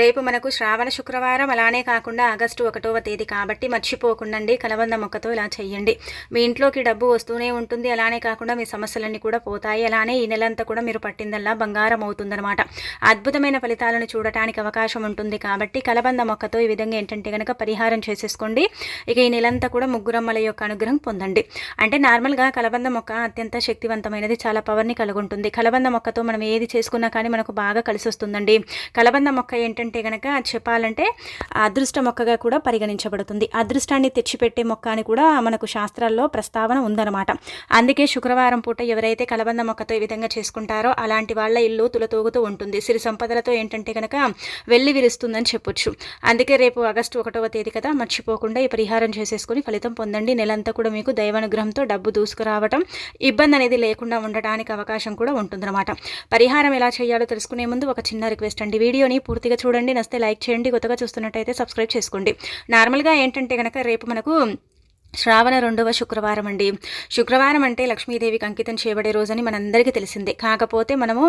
రేపు మనకు శ్రావణ శుక్రవారం అలానే కాకుండా ఆగస్టు ఒకటవ తేదీ కాబట్టి మర్చిపోకుండండి. కలబంద మొక్కతో ఇలా చేయండి. మీ ఇంట్లోకి డబ్బు వస్తూనే ఉంటుంది. అలానే కాకుండా మీ సమస్యలన్నీ కూడా పోతాయి. అలానే ఈ నెలంతా కూడా మీరు పట్టిందల్లా బంగారం అవుతుందన్నమాట. అద్భుతమైన ఫలితాలను చూడటానికి అవకాశం ఉంటుంది కాబట్టి కలబంద మొక్కతో ఈ విధంగా ఏంటంటే కనుక పరిహారం చేసేసుకోండి. ఇక ఈ నెలంతా కూడా ముగ్గురమ్మల యొక్క అనుగ్రహం పొందండి. అంటే నార్మల్గా కలబంద మొక్క అత్యంత శక్తివంతమైనది చాలా పవర్ని కలిగి ఉంటుంది కలబంద మొక్కతో మనం ఏది చేసుకున్నా కానీ మనకు బాగా కలిసి వస్తుందండి కలబంద మొక్క ఏంటంటే గనక చెప్పాలంటే అదృష్ట మొక్కగా కూడా పరిగణించబడుతుంది. అదృష్టాన్ని తెచ్చిపెట్టే మొక్క అని కూడా మనకు శాస్త్రాల్లో ప్రస్తావన ఉందన్నమాట. అందుకే శుక్రవారం పూట ఎవరైతే కలబంద మొక్కతో ఈ విధంగా చేసుకుంటారో అలాంటి వాళ్ళ ఇల్లు తులతూగుతూ ఉంటుంది. సిరి సంపదలతో ఏంటంటే కనుక వెళ్ళి విరుస్తుందని చెప్పొచ్చు. అందుకే రేపు ఆగస్టు ఒకటవ తేదీ కదా మర్చిపోకుండా ఈ పరిహారం చేసేసుకుని ఫలితం పొందండి. నెలంతా కూడా మీకు దైవానుగ్రహంతో డబ్బు దూసుకురావటం ఇబ్బంది అనేది లేకుండా ఉండటానికి అవకాశం కూడా ఉంటుందన్నమాట. పరిహారం ఎలా చేయాలో తెలుసుకునే ముందు ఒక చిన్న రిక్వెస్ట్ అండి. వీడియోని పూర్తిగా చూడండి. నస్తే లైక్ చేయండి. కొత్తగా చూస్తున్నట్టయితే సబ్స్క్రైబ్ చేసుకోండి. నార్మల్గా ఏంటంటే కనుక రేపు మనకు శ్రావణ రెండవ శుక్రవారం అండి. శుక్రవారం అంటే లక్ష్మీదేవికి అంకితం చేయబడే రోజని మనందరికీ తెలిసిందే. కాకపోతే మనము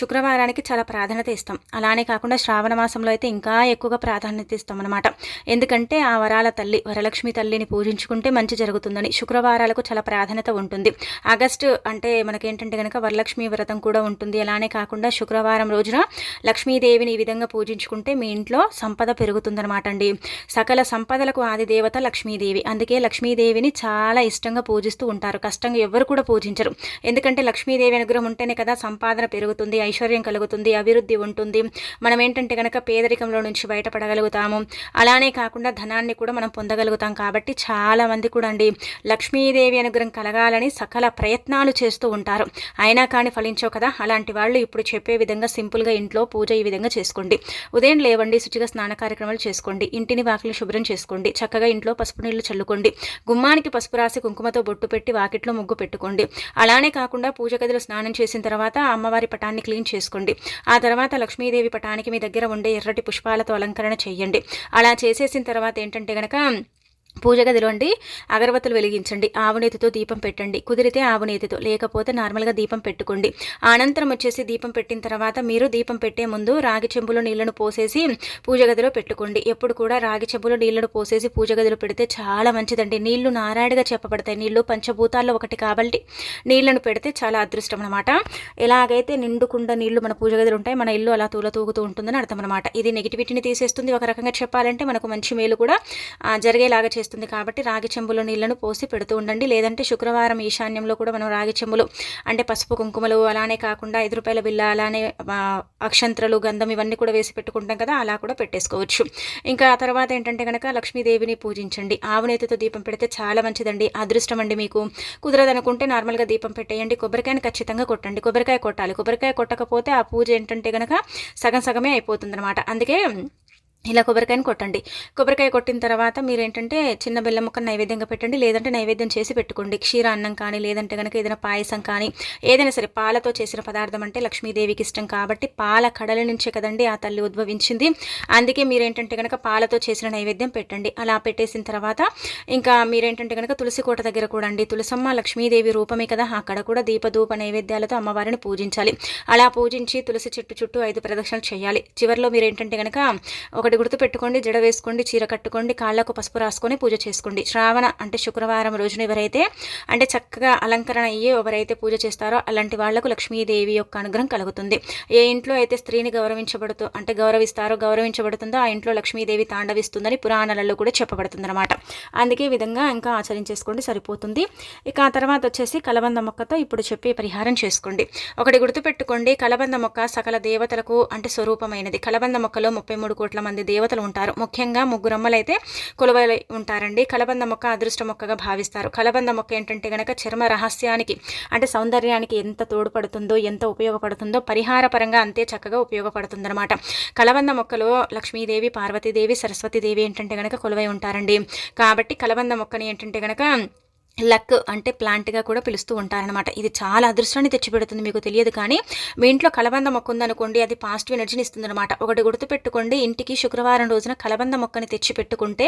శుక్రవారానికి చాలా ప్రాధాన్యత ఇస్తాం. అలానే కాకుండా శ్రావణ మాసంలో అయితే ఇంకా ఎక్కువగా ప్రాధాన్యత ఇస్తాం అనమాట ఎందుకంటే ఆ వరాల తల్లి వరలక్ష్మి తల్లిని పూజించుకుంటే మంచి జరుగుతుందని శుక్రవారాలకు చాలా ప్రాధాన్యత ఉంటుంది. ఆగస్టు అంటే మనకేంటంటే కనుక వరలక్ష్మి వ్రతం కూడా ఉంటుంది. అలానే కాకుండా శుక్రవారం రోజున లక్ష్మీదేవిని ఈ విధంగా పూజించుకుంటే మీ ఇంట్లో సంపద పెరుగుతుందనమాట అండి. సకల సంపదలకు ఆది దేవత లక్ష్మీదేవి. అందుకే లక్ష్మీదేవిని చాలా ఇష్టంగా పూజిస్తూ ఉంటారు. కష్టంగా ఎవరు కూడా పూజించరు. ఎందుకంటే లక్ష్మీదేవి అనుగ్రహం ఉంటేనే కదా సంపాదన పెరుగుతుంది ఐశ్వర్యం కలుగుతుంది అభివృద్ధి ఉంటుంది. మనం ఏంటంటే కనుక పేదరికంలో నుంచి బయటపడగలుగుతాము. అలానే కాకుండా ధనాన్ని కూడా మనం పొందగలుగుతాం కాబట్టి చాలామంది కూడా అండి లక్ష్మీదేవి అనుగ్రహం కలగాలని సకల ప్రయత్నాలు చేస్తూ ఉంటారు. అయినా కానీ ఫలించవు కదా. అలాంటి వాళ్ళు ఇప్పుడు చెప్పే విధంగా సింపుల్గా ఇంట్లో పూజ ఈ విధంగా చేసుకోండి. ఉదయం లేవండి శుచిగా స్నాన కార్యక్రమాలు చేసుకోండి. ఇంటిని వాకిలి శుభ్రం చేసుకోండి. చక్కగా ఇంట్లో పసుపు నీళ్ళు చల్లుకోండి. గుమ్మానికి పసుపు రాసి కుంకుమతో బొట్టు పెట్టి వాకిట్లో ముగ్గు పెట్టుకోండి. అలానే కాకుండా పూజ గదిలో స్నానం చేసిన తర్వాత అమ్మవారి పటాన్ని క్లీన్ చేసుకోండి. ఆ తర్వాత లక్ష్మీదేవి పటానికి మీ దగ్గర ఉండే ఎర్రటి పుష్పాలతో అలంకరణ చేయండి. అలా చేసేసిన తర్వాత ఏంటంటే గనక పూజ గదిలో అండి అగరబత్తులు వెలిగించండి. ఆవునేతితో దీపం పెట్టండి. కుదిరితే ఆవునేతితో లేకపోతే నార్మల్గా దీపం పెట్టుకోండి. అనంతరం వచ్చేసి దీపం పెట్టిన తర్వాత మీరు దీపం పెట్టే ముందు రాగి చెంబులో నీళ్ళను పోసేసి పూజ గదిలో పెట్టుకోండి. ఎప్పుడు కూడా రాగి చెంబులో నీళ్ళను పోసేసి పూజ గదిలో పెడితే చాలా మంచిదండి. నీళ్ళు నారాయణగా చెప్పబడతాయి. నీళ్ళు పంచభూతాల్లో ఒకటి కాబట్టి నీళ్ళను పెడితే చాలా అదృష్టం అనమాట ఎలాగైతే నిండుకుండా నీళ్ళు మన పూజ గదిలో ఉంటాయి మన ఇల్లు అలా తూల తూగుతూ ఉంటుందని అర్థం అనమాట ఇది నెగిటివిటీని తీసేస్తుంది. ఒక రకంగా చెప్పాలంటే మనకు మంచి మేలు కూడా జరిగేలాగా చేస్తుంది. కాబట్టి రాగి చెంబులో నీళ్ళను పోసి పెడుతూ ఉండండి. లేదంటే శుక్రవారం ఈశాన్యంలో కూడా మనం రాగి చెంబులు అంటే పసుపు కుంకుమలు అలానే కాకుండా ఐదు రూపాయల బిల్ల అలానే అక్షంత్రలు గంధం ఇవన్నీ కూడా వేసి పెట్టుకుంటాం కదా అలా కూడా పెట్టేసుకోవచ్చు. ఇంకా ఆ తర్వాత ఏంటంటే కనుక లక్ష్మీదేవిని పూజించండి. ఆవునేతితో దీపం పెడితే చాలా మంచిదండి. అదృష్టం అండి మీకు. కుదరదనుకుంటే నార్మల్గా దీపం పెట్టేయండి. కొబ్బరికాయని ఖచ్చితంగా కొట్టండి. కొబ్బరికాయ కొట్టాలి. కొబ్బరికాయ కొట్టకపోతే ఆ పూజ ఏంటంటే కనుక సగం సగమే అయిపోతుంది అందుకే ఇలా కొబ్బరికాయని కొట్టండి. కొబ్బరికాయ కొట్టిన తర్వాత మీరు ఏంటంటే చిన్న బెల్లం ముక్క నైవేద్యంగా పెట్టండి. లేదంటే నైవేద్యం చేసి పెట్టుకోండి. క్షీర అన్నం కానీ లేదంటే కనుక ఏదైనా పాయసం కానీ ఏదైనా సరే పాలతో చేసిన పదార్థం అంటే లక్ష్మీదేవికి ఇష్టం కాబట్టి పాల కడల నుంచే కదండి ఆ తల్లి ఉద్భవించింది. అందుకే మీరేంటంటే కనుక పాలతో చేసిన నైవేద్యం పెట్టండి. అలా పెట్టేసిన తర్వాత ఇంకా మీరేంటంటే కనుక తులసి కోట దగ్గర కూడా అండి. తులసమ్మ లక్ష్మీదేవి రూపమే కదా. అక్కడ కూడా దీపధూప నైవేద్యాలతో అమ్మవారిని పూజించాలి. అలా పూజించి తులసి చెట్టు చుట్టూ ఐదు ప్రదక్షిణలు చేయాలి. చివరిలో మీరేంటంటే కనుక ఒకటి ఒకటి గుర్తు పెట్టుకోండి జడ వేసుకోండి చీర కట్టుకోండి కాళ్ళకు పసుపు రాసుకొని పూజ చేసుకోండి. శ్రావణ అంటే శుక్రవారం రోజున ఎవరైతే అంటే చక్కగా అలంకరణ అయ్యి ఎవరైతే పూజ చేస్తారో అలాంటి వాళ్ళకు లక్ష్మీదేవి యొక్క అనుగ్రహం కలుగుతుంది. ఏ ఇంట్లో అయితే స్త్రీని గౌరవించబడుతూ అంటే గౌరవిస్తారో గౌరవించబడుతుందో ఆ ఇంట్లో లక్ష్మీదేవి తాండవిస్తుందని పురాణాలలో కూడా చెప్పబడుతుంది అనమాట అందుకే విధంగా ఇంకా ఆచరించేసుకోండి సరిపోతుంది. ఇక ఆ తర్వాత వచ్చేసి కలబంద మొక్కతో ఇప్పుడు చెప్పి పరిహారం చేసుకోండి. ఒకటి గుర్తుపెట్టుకోండి కలబంద మొక్క సకల దేవతలకు అంటే స్వరూపమైనది. కలబంద మొక్కలో ముప్పై మూడు కోట్ల మంది దేవతలు ఉంటారు. ముఖ్యంగా ముగ్గురమ్మలైతే కొలువై ఉంటారండి. కలబంద మొక్క అదృష్ట మొక్కగా భావిస్తారు. కలబంద మొక్క ఏంటంటే గనక చర్మ రహస్యానికి అంటే సౌందర్యానికి ఎంత తోడ్పడుతుందో ఎంత ఉపయోగపడుతుందో పరిహార పరంగా అంతే చక్కగా ఉపయోగపడుతుందన్నమాట. కలబంద మొక్కలో లక్ష్మీదేవి పార్వతీదేవి సరస్వతీదేవి ఏంటంటే గనక కొలువై ఉంటారండి. కాబట్టి కలబంద మొక్కని ఏంటంటే గనక లక్ అంటే ప్లాంట్గా కూడా పిలుస్తూ ఉంటారనమాట ఇది చాలా అదృష్టాన్ని తెచ్చిపెడుతుంది మీకు తెలియదు కానీ మీ ఇంట్లో కలబంద మొక్క ఉందనుకోండి అది పాజిటివ్ ఎనర్జీని ఇస్తుందనమాట ఒకటి గుర్తుపెట్టుకోండి ఇంటికి శుక్రవారం రోజున కలబంద మొక్కని తెచ్చి పెట్టుకుంటే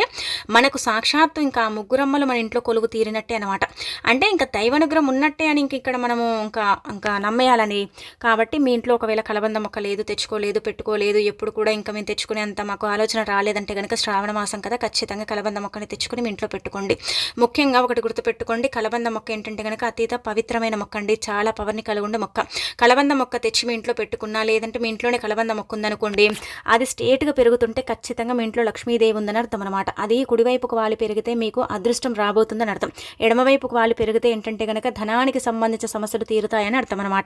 మనకు సాక్షాత్తు ఇంకా ఆ ముగ్గురమ్మలు మన ఇంట్లో కొలుగు తీరినట్టే అనమాట అంటే ఇంకా దైవానుగ్రహం ఉన్నట్టే అని ఇంక ఇక్కడ మనము ఇంకా ఇంకా నమ్మేయాలని. కాబట్టి మీ ఇంట్లో ఒకవేళ కలబంద మొక్క లేదు తెచ్చుకోలేదు పెట్టుకోలేదు ఎప్పుడు కూడా ఇంకా మేము తెచ్చుకునే అంత మాకు ఆలోచన రాలేదంటే కనుక శ్రావణ మాసం కదా ఖచ్చితంగా కలబంద మొక్కని తెచ్చుకొని మీ ఇంట్లో పెట్టుకోండి. ముఖ్యంగా ఒకటి గుర్తుపెట్టు పెట్టుకోండి కలబంద మొక్క ఏంటంటే కనుక అతీత పవిత్రమైన మొక్క అండి. చాలా పవర్ని కలిగి మొక్క. కలబంద మొక్క తెచ్చి మీ ఇంట్లో పెట్టుకున్నా లేదంటే మీ ఇంట్లోనే కలబంద మొక్క ఉందనుకోండి అది స్టేట్గా పెరుగుతుంటే ఖచ్చితంగా మీ ఇంట్లో లక్ష్మీదేవి ఉందని అర్థం అనమాట అది కుడివైపుకు వాలి పెరిగితే మీకు అదృష్టం రాబోతుందని అర్థం. ఎడమవైపుకు వాలి పెరిగితే ఏంటంటే కనుక ధనానికి సంబంధించిన సమస్యలు తీరుతాయని అర్థం అనమాట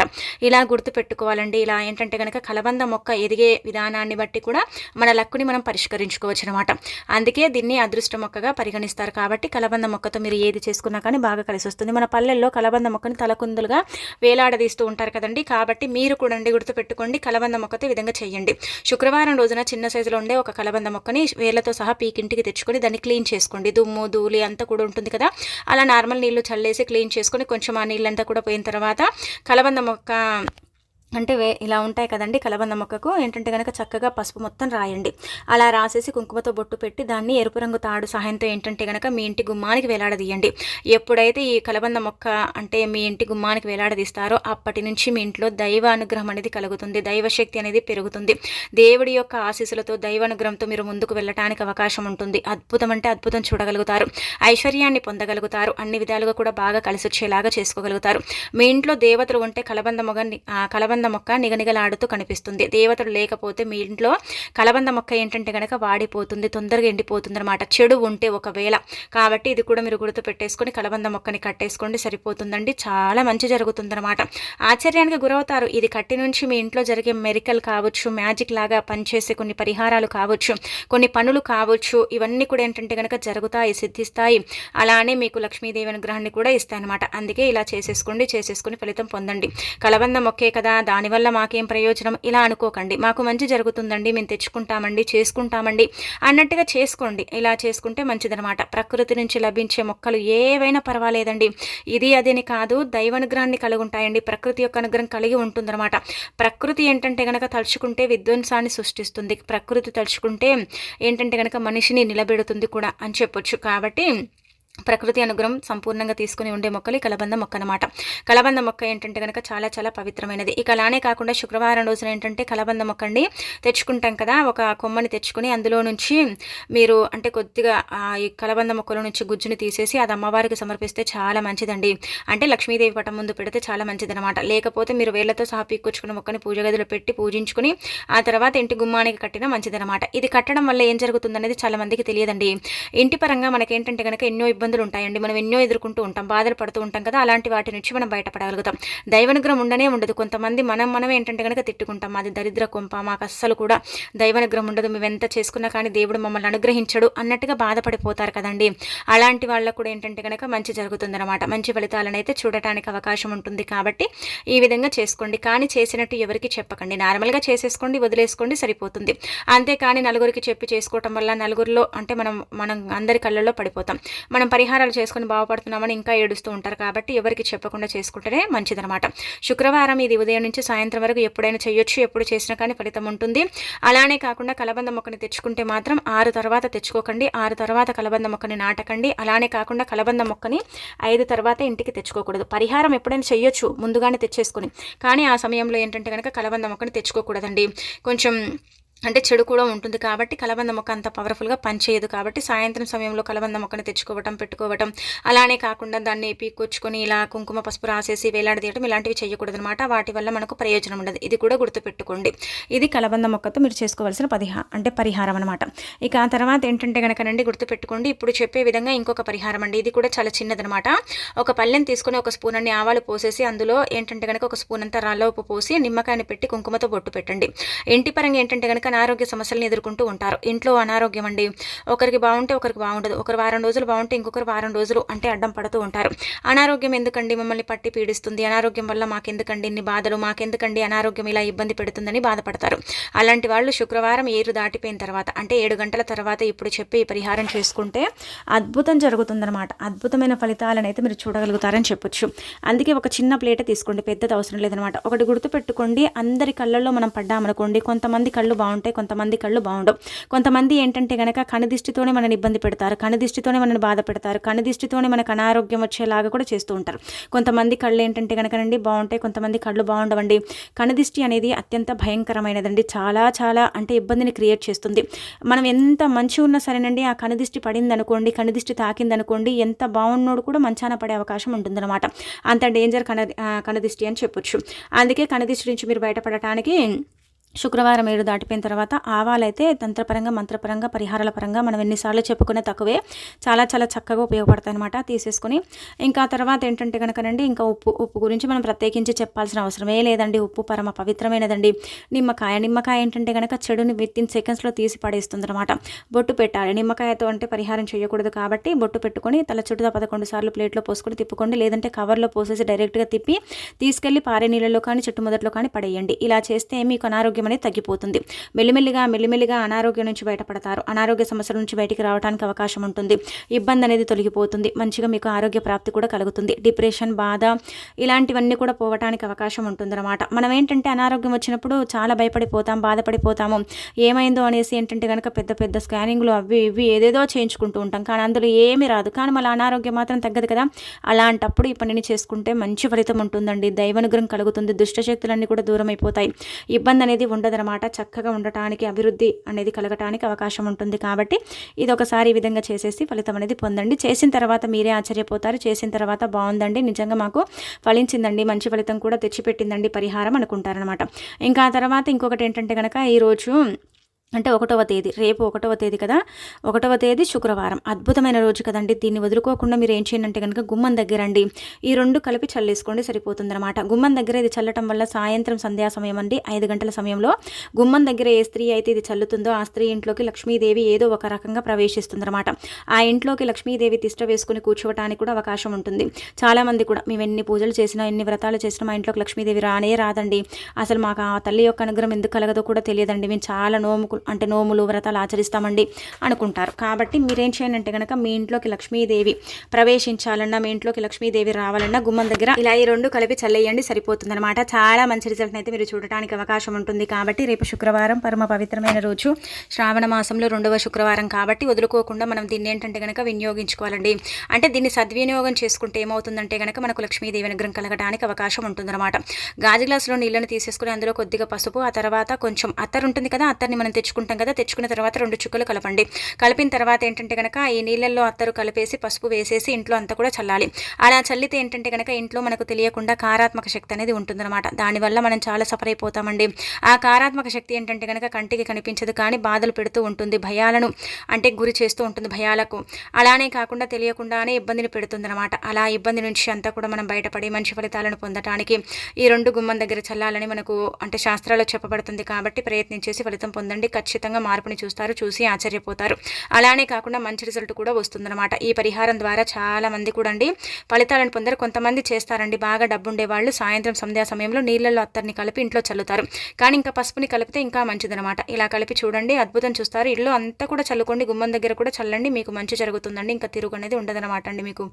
ఇలా గుర్తు పెట్టుకోవాలండి ఇలా ఏంటంటే కనుక కలబంద మొక్క ఎదిగే విధానాన్ని బట్టి కూడా మన లక్కుని మనం పరిష్కరించుకోవచ్చు అనమాట అందుకే దీన్ని అదృష్ట మొక్కగా పరిగణిస్తారు. కాబట్టి కలబంద మొక్కతో మీరు ఏది చేసుకున్నా కానీ బాగా కలిసి వస్తుంది. మన పల్లెల్లో కలబంద మొక్కని తలకుందులుగా వేలాడదీస్తూ ఉంటారు కదండి. కాబట్టి మీరు కూడా అండి గుర్తుపెట్టుకోండి కలబంద మొక్కతో విధంగా చేయండి. శుక్రవారం రోజున చిన్న సైజులో ఉండే ఒక కలబంద మొక్కని వేళ్ళతో సహా పీకింటికి తెచ్చుకొని దాన్ని క్లీన్ చేసుకోండి. దుమ్ము ధూళి అంతా కూడా ఉంటుంది కదా. అలా నార్మల్ నీళ్ళు చల్లేసి క్లీన్ చేసుకొని కొంచెం ఆ నీళ్ళంతా కూడా పోయిన తర్వాత కలబంద మొక్క అంటే వే ఇలా ఉంటాయి కదండి కలబంద మొక్కకు. ఏంటంటే కనుక చక్కగా పసుపు మొత్తం రాయండి. అలా రాసేసి కుంకుమతో బొట్టు పెట్టి దాన్ని ఎరుపు రంగు తాడు సహాయంతో ఏంటంటే కనుక మీ ఇంటి గుమ్మానికి వేలాడదీయండి. ఎప్పుడైతే ఈ కలబంద మొక్క అంటే మీ ఇంటి గుమ్మానికి వేలాడదీస్తారో అప్పటి నుంచి మీ ఇంట్లో దైవ అనుగ్రహం అనేది కలుగుతుంది. దైవశక్తి అనేది పెరుగుతుంది. దేవుడి యొక్క ఆశీస్సులతో దైవ అనుగ్రహంతో మీరు ముందుకు వెళ్ళటానికి అవకాశం ఉంటుంది. అద్భుతం అంటే అద్భుతం చూడగలుగుతారు. ఐశ్వర్యాన్ని పొందగలుగుతారు. అన్ని విధాలుగా కూడా బాగా కలిసి వచ్చేలాగా చేసుకోగలుగుతారు. మీ ఇంట్లో దేవతలు ఉంటే కలబంద మొగ కలబంద కలబంద మొక్క నిగనిగలాడుతూ కనిపిస్తుంది. దేవతలు లేకపోతే మీ ఇంట్లో కలబంద మొక్క ఏంటంటే కనుక వాడిపోతుంది తొందరగా ఎండిపోతుంది అనమాట చెడు ఉంటే ఒకవేళ. కాబట్టి ఇది కూడా మీరు గుర్తు పెట్టేసుకొని కలబంద మొక్కని కట్టేసుకోండి. సరిపోతుందండి. చాలా మంచి జరుగుతుందన్నమాట. ఆశ్చర్యానికి గురవుతారు. ఇది కట్టి నుంచి మీ ఇంట్లో జరిగే మెరికల్ కావచ్చు మ్యాజిక్ లాగా పనిచేసే కొన్ని పరిహారాలు కావచ్చు కొన్ని పనులు కావచ్చు. ఇవన్నీ కూడా ఏంటంటే కనుక జరుగుతాయి సిద్ధిస్తాయి. అలానే మీకు లక్ష్మీదేవి అనుగ్రహాన్ని కూడా ఇస్తాయన్నమాట. అందుకే ఇలా చేసేసుకోండి చేసేసుకుని ఫలితం పొందండి. కలబంద మొక్కే కదా దానివల్ల మాకేం ప్రయోజనం? ఇలా అనుకోకండి. మాకు మంచి జరుగుతుందండి మేము తెచ్చుకుంటామండి చేసుకుంటామండి అన్నట్టుగా చేసుకోండి. ఇలా చేసుకుంటే మంచిదనమాట ప్రకృతి నుంచి లభించే మొక్కలు ఏవైనా పర్వాలేదండి. ఇది అదేని కాదు దైవానుగ్రహాన్ని కలిగి ఉంటాయండి. ప్రకృతి యొక్క అనుగ్రహం కలిగి ఉంటుందన్నమాట. ప్రకృతి ఏంటంటే కనుక తలుచుకుంటే విధ్వంసాన్ని సృష్టిస్తుంది. ప్రకృతి తలుచుకుంటే ఏంటంటే కనుక మనిషిని నిలబెడుతుంది కూడా అని చెప్పొచ్చు. కాబట్టి ప్రకృతి అనుగ్రహం సంపూర్ణంగా తీసుకుని ఉండే మొక్కలు ఈ కలబంద మొక్క అనమాట కలబంద మొక్క ఏంటంటే కనుక చాలా చాలా పవిత్రమైనది. ఇక అలానే కాకుండా శుక్రవారం రోజున ఏంటంటే కలబంద మొక్క అండి తెచ్చుకుంటాం కదా ఒక కొమ్మని తెచ్చుకుని అందులో నుంచి మీరు అంటే కొద్దిగా ఈ కలబంద మొక్కలో నుంచి గుజ్జుని తీసేసి అది అమ్మవారికి సమర్పిస్తే చాలా మంచిదండి. అంటే లక్ష్మీదేవి పటం ముందు పెడితే చాలా మంచిదనమాట లేకపోతే మీరు వేళ్ళతో సహా పీక్కొచ్చుకున్న మొక్కని పూజ గదిలో పెట్టి పూజించుకుని ఆ తర్వాత ఇంటి గుమ్మానికి కట్టిన మంచిదనమాట ఇది కట్టడం వల్ల ఏం జరుగుతుందనేది చాలా మందికి తెలియదండి. ఇంటి పరంగా మనకేంటంటే కనుక ఎన్నో ఇబ్బందులు ఉంటాయండి మనం ఎన్నో ఎదుర్కొంటూ ఉంటాం బాధలు పడుతూ ఉంటాం కదా అలాంటి వాటి నుంచి మనం బయటపడగలుగుతాం. దైవనుగ్రహం ఉండనే ఉండదు. కొంతమంది మనం మనం ఏంటంటే కనుక తిట్టుకుంటాం. అది దరిద్ర కొంప మాకు అస్సలు కూడా దైవనుగ్రహం ఉండదు. మేము ఎంత చేసుకున్నా కానీ దేవుడు మమ్మల్ని అనుగ్రహించడు అన్నట్టుగా బాధపడిపోతారు కదండి. అలాంటి వాళ్ళకు కూడా ఏంటంటే కనుక మంచి జరుగుతుందన్నమాట. మంచి ఫలితాలను అయితే చూడటానికి అవకాశం ఉంటుంది కాబట్టి ఈ విధంగా చేసుకోండి. కానీ చేసినట్టు ఎవరికి చెప్పకండి. నార్మల్గా చేసేసుకోండి వదిలేసుకోండి సరిపోతుంది. అంతేకాని నలుగురికి చెప్పి చేసుకోవటం వల్ల నలుగురిలో అంటే మనం మనం అందరి కళ్ళల్లో పడిపోతాం. మనం పరిహారాలు చేసుకుని బాగుపడుతున్నామని ఇంకా ఏడుస్తూ ఉంటారు కాబట్టి ఎవరికి చెప్పకుండా చేసుకుంటేనే మంచిదనమాట శుక్రవారం ఇది ఉదయం నుంచి సాయంత్రం వరకు ఎప్పుడైనా చేయొచ్చు ఎప్పుడు చేసినా కానీ ఫలితం ఉంటుంది. అలానే కాకుండా కలబంద మొక్కని తెచ్చుకుంటే మాత్రం ఆరు తర్వాత తెచ్చుకోకండి ఆరు తర్వాత కలబంద మొక్కని నాటకండి. అలానే కాకుండా కలబంద మొక్కని ఐదు తర్వాత ఇంటికి తెచ్చుకోకూడదు. పరిహారం ఎప్పుడైనా చేయొచ్చు ముందుగానే తెచ్చేసుకుని. కానీ ఆ సమయంలో ఏంటంటే కనుక కలబంద మొక్కని తెచ్చుకోకూడదండి. కొంచెం అంటే చెడు కూడా ఉంటుంది కాబట్టి కలబంద మొక్క అంత పవర్ఫుల్గా పనిచేయదు కాబట్టి సాయంత్రం సమయంలో కలబంద మొక్కని తెచ్చుకోవటం పెట్టుకోవటం అలానే కాకుండా దాన్ని పీక్కొచ్చుకొని ఇలా కుంకుమ పసుపు రాసేసి వేలాడదీయటం ఇలాంటివి చేయకూడదు అనమాట వాటి వల్ల మనకు ప్రయోజనం ఉండదు. ఇది కూడా గుర్తుపెట్టుకోండి. ఇది కలబంద మొక్కతో మీరు చేసుకోవాల్సిన పరిహా అంటే పరిహారం అనమాట ఇక ఆ తర్వాత ఏంటంటే కనుకనండి గుర్తుపెట్టుకోండి. ఇప్పుడు చెప్పే విధంగా ఇంకొక పరిహారం అండి. ఇది కూడా చాలా చిన్నదనమాట ఒక పల్లెని తీసుకొని ఒక స్పూన్ అన్ని ఆవాలు పోసేసి అందులో ఏంటంటే కనుక ఒక స్పూన్ అంతా రాళ్ళ ఉప్పు పోసి నిమ్మకాయని పెట్టి కుంకుమతో బొట్టు పెట్టండి. ఇంటి పరంగా ఏంటంటే కనుక అనారోగ్య సమస్యలను ఎదుర్కొంటూ ఉంటారు. ఇంట్లో అనారోగ్యం అండి. ఒకరికి బాగుంటే ఒకరికి బాగుండదు. ఒకరు వారం రోజులు బాగుంటే ఇంకొకరు వారం రోజులు అంటే అడ్డం పడుతూ ఉంటారు. అనారోగ్యం ఎందుకండి మమ్మల్ని పట్టి పీడిస్తుంది? అనారోగ్యం వల్ల మాకెందుకండి ఇన్ని బాధలు? మాకెందుకండి అనారోగ్యం ఇలా ఇబ్బంది పెడుతుందని బాధపడతారు. అలాంటి వాళ్ళు శుక్రవారం ఏరు దాటిపోయిన తర్వాత అంటే ఏడు గంటల తర్వాత ఇప్పుడు చెప్పి పరిహారం చేసుకుంటే అద్భుతం జరుగుతుందన్నమాట. అద్భుతమైన ఫలితాలను అయితే మీరు చూడగలుగుతారని చెప్పొచ్చు. అందుకే ఒక చిన్న ప్లేట్ తీసుకోండి. పెద్దది అవసరం లేదనమాట ఒకటి గుర్తుపెట్టుకోండి. అందరి కళ్ళల్లో మనం పడ్డామనుకోండి కొంతమంది కళ్ళు బాగుంటాయి. కొంతమంది కళ్ళు బాగుండవు. కొంతమంది ఏంటంటే కనుక కనుదిష్టితోనే మనని ఇబ్బంది పెడతారు. కనుదిష్టితోనే మనని బాధ పెడతారు. కనుదిష్టితోనే మనకు అనారోగ్యం వచ్చేలాగా కూడా చేస్తూ ఉంటారు. కొంతమంది కళ్ళు ఏంటంటే కనుకనండి బాగుంటాయి కొంతమంది కళ్ళు బాగుండవండి. కనుదిష్టి అనేది అత్యంత భయంకరమైనదండి. చాలా చాలా అంటే ఇబ్బందిని క్రియేట్ చేస్తుంది. మనం ఎంత మంచి ఉన్నా సరేనండి ఆ కనుదిష్టి పడింది అనుకోండి కనుదిష్టి తాకింది అనుకోండి ఎంత బాగున్నోడు కూడా మంచాన పడే అవకాశం ఉంటుందన్నమాట. అంత డేంజర్ కన కనుదిష్టి అని చెప్పొచ్చు. అందుకే కనుదిష్టి నుంచి మీరు బయటపడటానికి శుక్రవారం ఏడు దాటిపోయిన తర్వాత ఆవాలైతే తంత్రపరంగా మంత్రపరంగా పరిహారాల పరంగా మనం ఎన్నిసార్లు చెప్పుకునే తక్కువే. చాలా చాలా చక్కగా ఉపయోగపడతాయి అనమాట తీసేసుకొని. ఇంకా తర్వాత ఏంటంటే కనుకనండి ఇంకా ఉప్పు ఉప్పు గురించి మనం ప్రత్యేకించి చెప్పాల్సిన అవసరమే లేదండి. ఉప్పు పరమ పవిత్రమైనదండి. నిమ్మకాయ నిమ్మకాయ ఏంటంటే కనుక చెడుని విత్ ఇన్ సెకండ్స్లో తీసి పడేస్తుంది అనమాట బొట్టు పెట్టాలి. నిమ్మకాయతో అంటే పరిహారం చేయకూడదు కాబట్టి బొట్టు పెట్టుకొని తల చుట్టూ పదకొండు సార్లు ప్లేట్లో పోసుకొని తిప్పుకోండి. లేదంటే కవర్లో పోసేసి డైరెక్ట్గా తిప్పి తీసుకెళ్ళి పారే నీళ్ళలో కానీ చెట్టు మొదట్లో కానీ పడేయండి. ఇలా చేస్తే మీకు అనారోగ్యం అనారోగ్యం అనేది తగ్గిపోతుంది. మెల్లిమెల్లిగా మెల్లిమెల్లిగా అనారోగ్యం నుంచి బయటపడతారు. అనారోగ్య సమస్యల నుంచి బయటికి రావడానికి అవకాశం ఉంటుంది. ఇబ్బంది అనేది తొలగిపోతుంది. మంచిగా మీకు ఆరోగ్య ప్రాప్తి కూడా కలుగుతుంది. డిప్రెషన్ బాధ ఇలాంటివన్నీ కూడా పోవటానికి అవకాశం ఉంటుందన్నమాట. మనం ఏంటంటే అనారోగ్యం వచ్చినప్పుడు చాలా భయపడిపోతాం బాధపడిపోతాము. ఏమైందో అనేసి ఏంటంటే కనుక పెద్ద పెద్ద స్కానింగ్లు అవి ఇవి ఏదేదో చేయించుకుంటూ ఉంటాం. కానీ అందులో ఏమీ రాదు. కానీ మళ్ళీ అనారోగ్యం మాత్రం తగ్గదు కదా. అలాంటప్పుడు ఈ పనిని చేసుకుంటే మంచి ఫలితం ఉంటుందండి. దైవనుగ్రహం కలుగుతుంది. దుష్టశక్తులన్నీ కూడా దూరం అయిపోతాయి ఇబ్బంది అనేది ఉండదనమాట చక్కగా ఉండటానికి అభివృద్ధి అనేది కలగటానికి అవకాశం ఉంటుంది కాబట్టి ఇది ఒకసారి ఈ విధంగా చేసేసి ఫలితం అనేది పొందండి. చేసిన తర్వాత మీరే ఆశ్చర్యపోతారు. చేసిన తర్వాత బాగుందండి. నిజంగా మాకు ఫలించిందండి. మంచి ఫలితం కూడా తెచ్చిపెట్టిందండి పరిహారం అనుకుంటారనమాట ఇంకా ఆ తర్వాత ఇంకొకటి ఏంటంటే కనుక ఈరోజు అంటే ఒకటవ తేదీ రేపు ఒకటవ తేదీ కదా? ఒకటవ తేదీ శుక్రవారం. అద్భుతమైన రోజు కదండి. దీన్ని వదులుకోకుండా మీరు ఏం చేయండి అంటే కనుక గుమ్మం దగ్గర అండి ఈ రెండు కలిపి చల్లేసుకోండి సరిపోతుందన్నమాట. గుమ్మం దగ్గర ఇది చల్లటం వల్ల సాయంత్రం సంధ్యా సమయం అండి. ఐదు గంటల సమయంలో గుమ్మం దగ్గర ఏ స్త్రీ అయితే ఇది చల్లుతుందో ఆ స్త్రీ ఇంట్లోకి లక్ష్మీదేవి ఏదో ఒక రకంగా ప్రవేశిస్తుందన్నమాట. ఆ ఇంట్లోకి లక్ష్మీదేవి తిష్ట వేసుకుని కూర్చోవటానికి కూడా అవకాశం ఉంటుంది. చాలామంది కూడా మేము ఎన్ని పూజలు చేసినా ఎన్ని వ్రతాలు చేసినా మా ఇంట్లోకి లక్ష్మీదేవి రానే రాదండి. అసలు మాకు ఆ తల్లి యొక్క అనుగ్రహం ఎందుకు కలగదో కూడా తెలియదండి. మేము చాలా నోముకు అంటే నోములు వ్రతాలు ఆచరిస్తామండి అనుకుంటారు. కాబట్టి మీరేం చేయండి అంటే కనుక మీ ఇంట్లోకి లక్ష్మీదేవి ప్రవేశించాలన్నా మీ ఇంట్లోకి లక్ష్మీదేవి రావాలన్నా గుమ్మం దగ్గర ఇలా ఈ రెండు కలిపి చల్లేయండి సరిపోతుంది అనమాట చాలా మంచి రిజల్ట్ అయితే మీరు చూడటానికి అవకాశం ఉంటుంది కాబట్టి రేపు శుక్రవారం పరమ పవిత్రమైన రోజు శ్రావణ మాసంలో రెండవ శుక్రవారం కాబట్టి వదులుకోకుండా మనం దీన్ని ఏంటంటే కనుక వినియోగించుకోవాలండి. అంటే దీన్ని సద్వినియోగం చేసుకుంటే ఏమవుతుందంటే కనుక మనకు లక్ష్మీదేవి అనుగ్రహం కలగడానికి అవకాశం ఉంటుందన్నమాట. గాజు గ్లాసులో నీళ్ళని తీసేసుకుని అందులో కొద్దిగా పసుపు ఆ తర్వాత కొంచెం అత్తరు ఉంటుంది కదా అత్తర్ని మనం తెచ్చుకుంటాం కదా తెచ్చుకున్న తర్వాత రెండు చుక్కలు కలపండి. కలిపిన తర్వాత ఏంటంటే కనుక ఈ నీళ్ళల్లో అత్తరు కలిపేసి పసుపు వేసేసి ఇంట్లో అంతా కూడా చల్లాలి. అలా చల్లితే ఏంటంటే కనుక ఇంట్లో మనకు తెలియకుండా కారాత్మక శక్తి అనేది ఉంటుందన్నమాట. దానివల్ల మనం చాలా సఫర్ అయిపోతామండి. ఆ కారాత్మక శక్తి ఏంటంటే కనుక కంటికి కనిపించదు కానీ బాధలు పెడుతూ ఉంటుంది భయాలను అంటే గురి చేస్తూ ఉంటుంది భయాలకు. అలానే కాకుండా తెలియకుండానే ఇబ్బందిని పెడుతుందన్నమాట. అలా ఇబ్బంది నుంచి అంతా కూడా మనం బయటపడి మంచి ఫలితాలను పొందటానికి ఈ రెండు గుమ్మం దగ్గర చల్లాలని మనకు అంటే శాస్త్రాల్లో చెప్పబడుతుంది కాబట్టి ప్రయత్నించేసి ఫలితం పొందండి. ఖచ్చితంగా మార్పుని చూస్తారు చూసి ఆశ్చర్యపోతారు. అలానే కాకుండా మంచి రిజల్ట్ కూడా వస్తుందన్నమాట. ఈ పరిహారం ద్వారా చాలా మంది కూడా అండి ఫలితాలను పొందరు. కొంతమంది చేస్తారండి. బాగా డబ్బుండే వాళ్ళు సాయంత్రం సంధ్యా సమయంలో నీళ్ళల్లో అత్తర్ని కలిపి ఇంట్లో చల్లుతారు. కానీ ఇంకా పసుపుని కలిపితే ఇంకా మంచిదనమాట ఇలా కలిపి చూడండి అద్భుతం చూస్తారు. ఇల్లు అంతా కూడా చల్లుకోండి గుమ్మం దగ్గర కూడా చల్లండి మీకు మంచి జరుగుతుందండి. ఇంకా తిరుగు అనేది ఉండదనమాట అండి మీకు.